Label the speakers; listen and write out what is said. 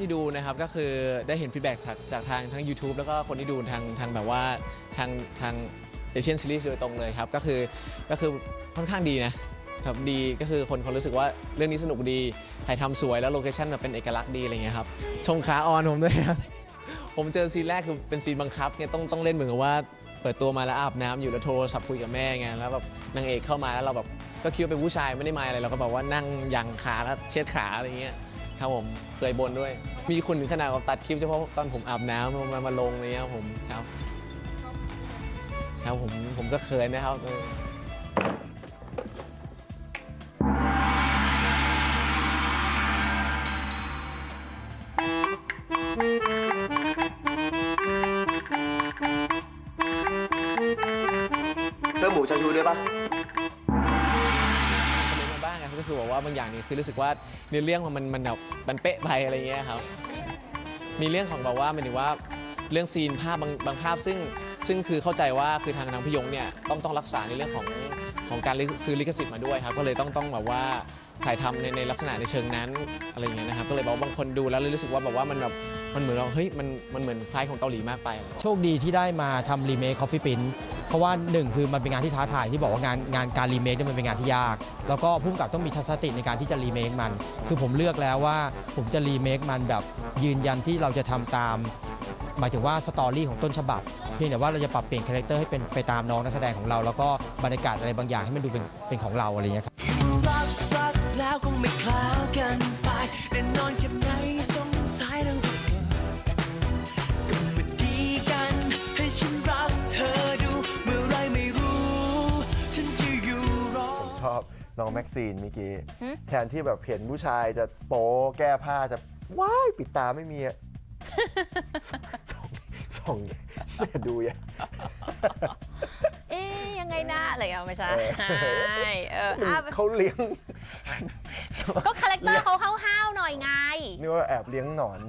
Speaker 1: ที่ดูนะครับก็คือได้เห็นฟีดแบ็กจากจากทางทั้ง YouTube แล้วก็คนที่ดูทางทางแบบว่าทางทางเอเชียนซีรีส์โดยตรงเลยครับก็คือก็คือค่อนข้างดีนะครับดีก็คือคนคนรู้สึกว่าเรื่องนี้สนุกดีถ่ายทำสวยแล้วโลเคชั่นแบบเป็นเอกลักษณ์ดีอะไรเงี้ยครับชงขาออนผมด้วยครับผมเจอซีนแรกคือเป็นซีนบังคับเนี่ยต้องต้องเล่นเหมือนกับว่าเปิดตัวมาแล้วอาบน้ำอยู่แล้วโทรศัพท์คุยกับแม่ไงแล้วแบบนางเอกเข้ามาแล้วเราแบบก็คิดว่าเป็นผู้ชายไม่ได้มาอะไรเราก็แบบว่านั่งยังขาแล้วเช็ดขาอะไรเงี้ย ครับผมเคยบนด้วย มีคนถึงขนาดแบบตัดคลิปเฉพาะตอนผมอาบน้ำมามาลงอะไรเงี้ยครับผมครับ ครับผมผมก็เคยนะครับเออ
Speaker 2: เพิ่มหมูชาชูด้วยปะ
Speaker 1: ก็คือบอกว่าบางอย่างนี่คือรู้สึกว่าเนื้อเรื่องมันมันแบบมันเป๊ะไปอะไรเงี้ยครับ มีเรื่องของแบบว่าหมายถึงว่าเรื่องซีนภาพบางบางภาพซึ่งซึ่งคือเข้าใจว่าคือทางทางพยงเนี่ยต้องต้องรักษาในเรื่องของของการซื้อลิขสิทธิ์มาด้วยครับ ก็เลยต้องต้องแบบว่าถ่ายทำในในลักษณะในเชิงนั้นอะไรเงี้ยนะครับก็เลยบอกว่าบางคนดูแล้วเลยรู้สึกว่าแบบว่ามันแบบมันเหมือนเราเฮ้ยมันมันเหมือนคล้ายของเกาหลีมากไป
Speaker 3: โชคดีที่ได้มาทำรีเมค Coffee Prince เพราะว่าหนึ่งคือมันเป็นงานที่ท้าทายที่บอกว่างานงานการรีเมคเนี่ยมันเป็นงานที่ยาก แล้วก็พุ่มกับต้องมีทัศนคติในการที่จะรีเมคมัน คือผมเลือกแล้วว่าผมจะรีเมคมันแบบยืนยันที่เราจะทำตาม หมายถึงว่าสตอรี่ของต้นฉบับ เพียงแต่ว่าเราจะปรับเปลี่ยนคาแรคเตอร์ให้เป็นไปตามน้องนักแสดงของเรา แล้วก็บรรยากาศอะไรบางอย่างให้มันดูเป็นเป็นของเราอะไรอย่างเงี้ยครับ
Speaker 4: อ
Speaker 5: ชอบน้องแม็กซีนเมื่อกี้
Speaker 6: หึ
Speaker 5: แทนที่แบบเห็นผู้ชายจะโป๊แก้ผ้าจะว้ายปิดตาไม่มีอะ ส่องส่องเนี่ยดูอย่าง
Speaker 6: เอ๊ยยังไงนะอะไรเอาไม่ใช่
Speaker 5: เออ
Speaker 6: เอออะ
Speaker 5: เขาเลี้ยง
Speaker 6: ก็คาแรคเตอร์เขาห้าวๆหน่อยไง
Speaker 5: นี่ว่าแอบเลี้ยงหนอน